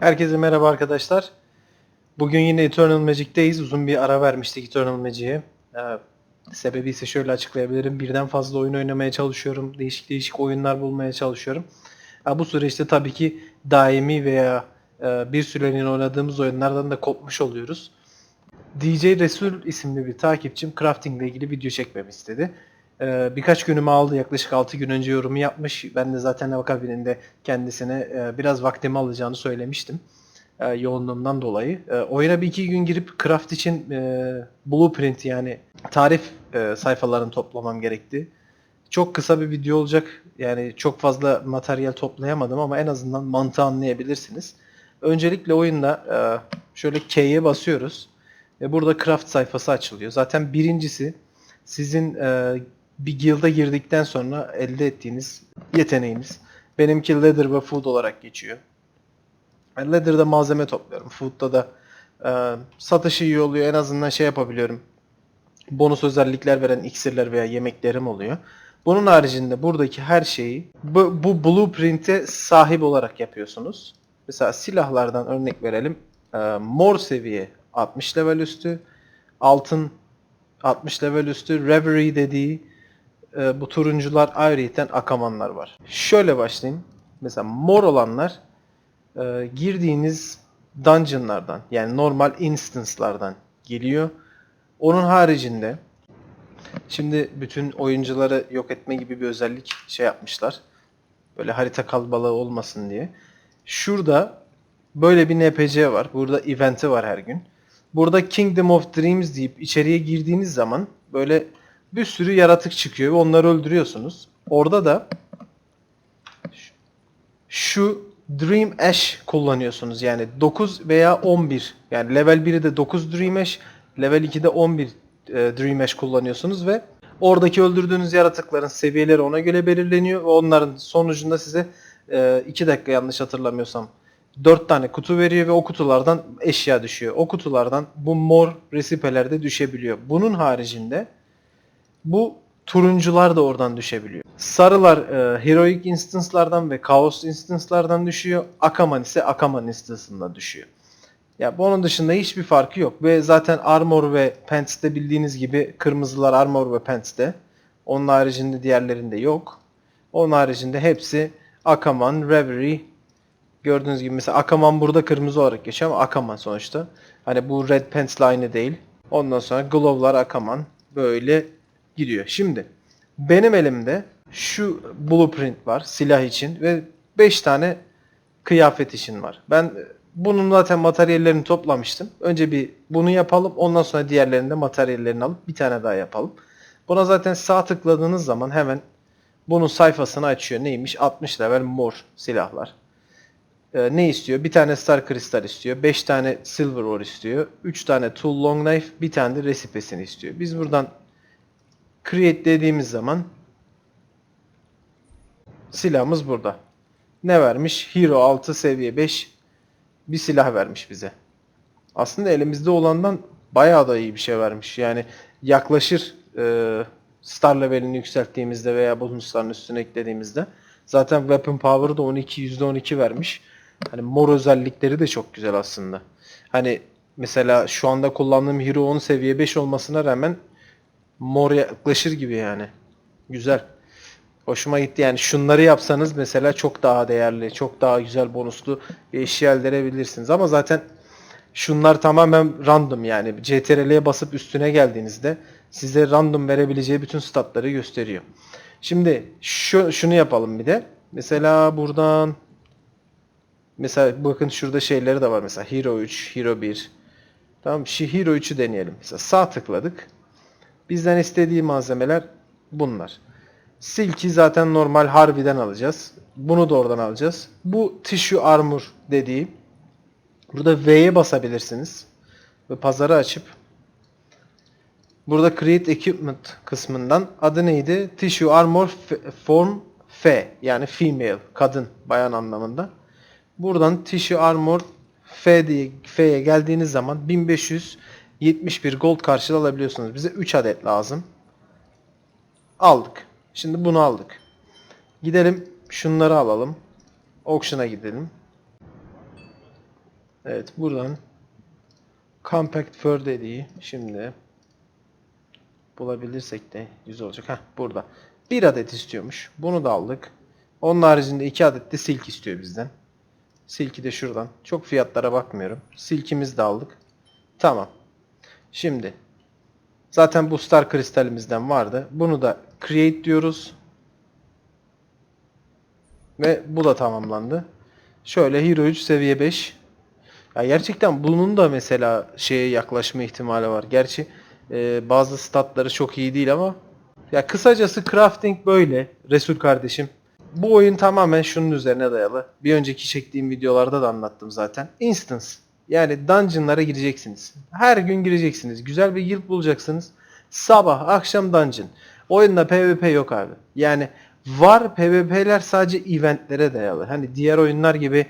Herkese merhaba arkadaşlar. Bugün yine Eternal Magic'teyiz. Uzun bir ara vermiştik Eternal Magic'e. Ee, sebebi ise şöyle açıklayabilirim. Birden fazla oyun oynamaya çalışıyorum. Değişik değişik oyunlar bulmaya çalışıyorum. Ha, bu süreçte tabii ki daimi veya e, bir süreliğine oynadığımız oyunlardan da kopmuş oluyoruz. DJ Resul isimli bir takipçim crafting ile ilgili video çekmemi istedi. Ee, birkaç günümü aldı. Yaklaşık 6 gün önce yorumu yapmış. Ben de zaten akabininde kendisine e, biraz vaktimi alacağını söylemiştim. E, yoğunluğumdan dolayı. E, oyuna bir iki gün girip craft için e, blueprint yani tarif e, sayfalarını toplamam gerekti. Çok kısa bir video olacak. Yani çok fazla materyal toplayamadım ama en azından mantığı anlayabilirsiniz. Öncelikle oyunda e, şöyle K'ye basıyoruz. Ve burada craft sayfası açılıyor. Zaten birincisi sizin e, bir guild'a girdikten sonra elde ettiğiniz yeteneğiniz. Benimki leather ve food olarak geçiyor. Ben leather'da malzeme topluyorum. Food'da da e, satışı iyi oluyor. En azından şey yapabiliyorum. Bonus özellikler veren iksirler veya yemeklerim oluyor. Bunun haricinde buradaki her şeyi bu, bu blueprint'e sahip olarak yapıyorsunuz. Mesela silahlardan örnek verelim. E, mor seviye 60 level üstü. Altın 60 level üstü. Reverie dediği e, bu turuncular ayrıyeten akamanlar var. Şöyle başlayayım. Mesela mor olanlar e, girdiğiniz dungeonlardan yani normal instance'lardan geliyor. Onun haricinde şimdi bütün oyuncuları yok etme gibi bir özellik şey yapmışlar. Böyle harita kalabalığı olmasın diye. Şurada böyle bir NPC var. Burada eventi var her gün. Burada Kingdom of Dreams deyip içeriye girdiğiniz zaman böyle bir sürü yaratık çıkıyor ve onları öldürüyorsunuz. Orada da şu Dream Ash kullanıyorsunuz. Yani 9 veya 11. Yani level 1'de 9 Dream Ash, level 2'de 11 e, Dream Ash kullanıyorsunuz ve oradaki öldürdüğünüz yaratıkların seviyeleri ona göre belirleniyor ve onların sonucunda size 2 dakika yanlış hatırlamıyorsam 4 tane kutu veriyor ve o kutulardan eşya düşüyor. O kutulardan bu mor resipelerde düşebiliyor. Bunun haricinde bu turuncular da oradan düşebiliyor. Sarılar e, Heroic Instance'lardan ve Chaos Instance'lardan düşüyor. Akaman ise Akaman Instance'ından düşüyor. Ya bunun dışında hiçbir farkı yok ve zaten Armor ve Pants'te bildiğiniz gibi kırmızılar Armor ve Pants'te. Onun haricinde diğerlerinde yok. Onun haricinde hepsi Akaman, Reverie, Gördüğünüz gibi mesela Akaman burada kırmızı olarak geçiyor ama Akaman sonuçta. Hani bu Red Pants'le aynı değil. Ondan sonra Glow'lar Akaman böyle gidiyor. Şimdi benim elimde şu blueprint var silah için ve 5 tane kıyafet için var. Ben bunun zaten materyallerini toplamıştım. Önce bir bunu yapalım. Ondan sonra diğerlerinde materyallerini alıp bir tane daha yapalım. Buna zaten sağ tıkladığınız zaman hemen bunun sayfasını açıyor. Neymiş? 60 level mor silahlar. Ee, ne istiyor? Bir tane Star Crystal istiyor. 5 tane Silver Ore istiyor. 3 tane Tool Long Knife. Bir tane de resipesini istiyor. Biz buradan Create dediğimiz zaman silahımız burada. Ne vermiş? Hero 6 seviye 5 bir silah vermiş bize. Aslında elimizde olandan bayağı da iyi bir şey vermiş. Yani yaklaşır e, star levelini yükselttiğimizde veya bonusların üstüne eklediğimizde. Zaten weapon power'ı da 12 %12 vermiş. Hani mor özellikleri de çok güzel aslında. Hani mesela şu anda kullandığım hero 10 seviye 5 olmasına rağmen mor yaklaşır gibi yani. Güzel. Hoşuma gitti yani şunları yapsanız mesela çok daha değerli, çok daha güzel bonuslu bir eşya elde edebilirsiniz. Ama zaten şunlar tamamen random yani. CTRL'ye basıp üstüne geldiğinizde size random verebileceği bütün statları gösteriyor. Şimdi şu, şunu yapalım bir de. Mesela buradan mesela bakın şurada şeyleri de var mesela Hero 3, Hero 1. Tamam Hero 3'ü deneyelim. Mesela sağ tıkladık. Bizden istediği malzemeler bunlar. Silki zaten normal harbiden alacağız. Bunu da oradan alacağız. Bu tissue armor dediği. Burada V'ye basabilirsiniz. Ve pazarı açıp Burada Create Equipment kısmından adı neydi? Tissue Armor Form F yani female, kadın, bayan anlamında. Buradan Tissue Armor F diye F'ye geldiğiniz zaman 1571 gold karşılığı alabiliyorsunuz. Bize 3 adet lazım. Aldık. Şimdi bunu aldık. Gidelim şunları alalım. Auction'a gidelim. Evet buradan Compact Fur dediği şimdi bulabilirsek de 100 olacak. Heh burada. Bir adet istiyormuş. Bunu da aldık. Onun haricinde iki adet de silk istiyor bizden. Silki de şuradan. Çok fiyatlara bakmıyorum. Silkimizi de aldık. Tamam. Şimdi zaten bu star kristalimizden vardı. Bunu da create diyoruz. Ve bu da tamamlandı. Şöyle Hero 3 seviye 5. Ya gerçekten bunun da mesela şeye yaklaşma ihtimali var. Gerçi e, bazı statları çok iyi değil ama ya kısacası crafting böyle Resul kardeşim. Bu oyun tamamen şunun üzerine dayalı. Bir önceki çektiğim videolarda da anlattım zaten. Instance. Yani dungeonlara gireceksiniz. Her gün gireceksiniz. Güzel bir guild bulacaksınız. Sabah, akşam dungeon. Oyunda PvP yok abi. Yani var PvP'ler sadece eventlere dayalı. Hani diğer oyunlar gibi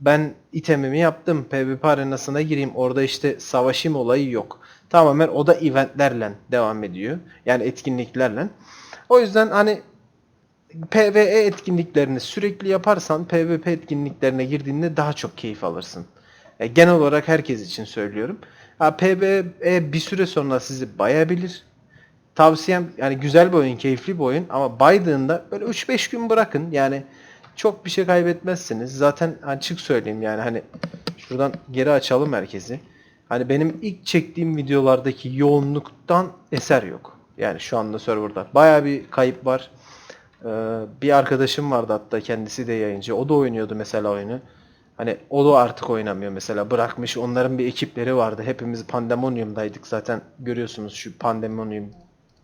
ben itemimi yaptım. PvP arenasına gireyim. Orada işte savaşım olayı yok. Tamamen o da eventlerle devam ediyor. Yani etkinliklerle. O yüzden hani PvE etkinliklerini sürekli yaparsan PvP etkinliklerine girdiğinde daha çok keyif alırsın. E, genel olarak herkes için söylüyorum. PvE bir süre sonra sizi bayabilir. Tavsiyem yani güzel bir oyun, keyifli bir oyun ama baydığında böyle 3-5 gün bırakın. Yani çok bir şey kaybetmezsiniz. Zaten açık söyleyeyim yani hani şuradan geri açalım herkesi. Hani benim ilk çektiğim videolardaki yoğunluktan eser yok. Yani şu anda serverda. Baya bir kayıp var. Ee, bir arkadaşım vardı hatta kendisi de yayıncı. O da oynuyordu mesela oyunu. Hani o da artık oynamıyor mesela. Bırakmış. Onların bir ekipleri vardı. Hepimiz Pandemonium'daydık zaten. Görüyorsunuz şu Pandemonium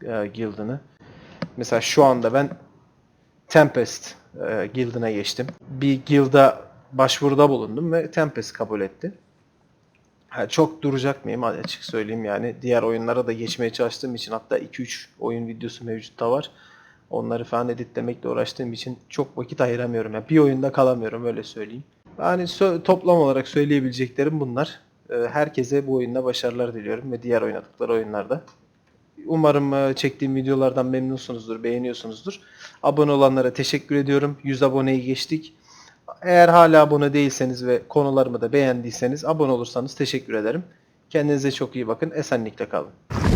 e, guild'ını. Mesela şu anda ben Tempest e, guild'ına geçtim. Bir guild'a başvuruda bulundum ve Tempest kabul etti. Ha, çok duracak mıyım? Açık söyleyeyim yani. Diğer oyunlara da geçmeye çalıştığım için hatta 2-3 oyun videosu mevcutta var. Onları falan editlemekle uğraştığım için çok vakit ayıramıyorum. Yani bir oyunda kalamıyorum öyle söyleyeyim. Yani toplam olarak söyleyebileceklerim bunlar. Ee, Herkese bu oyunda başarılar diliyorum ve diğer oynadıkları oyunlarda. Umarım e, çektiğim videolardan memnunsunuzdur, beğeniyorsunuzdur. Abone olanlara teşekkür ediyorum. 100 aboneyi geçtik. Eğer hala abone değilseniz ve konularımı da beğendiyseniz abone olursanız teşekkür ederim. Kendinize çok iyi bakın. Esenlikle kalın.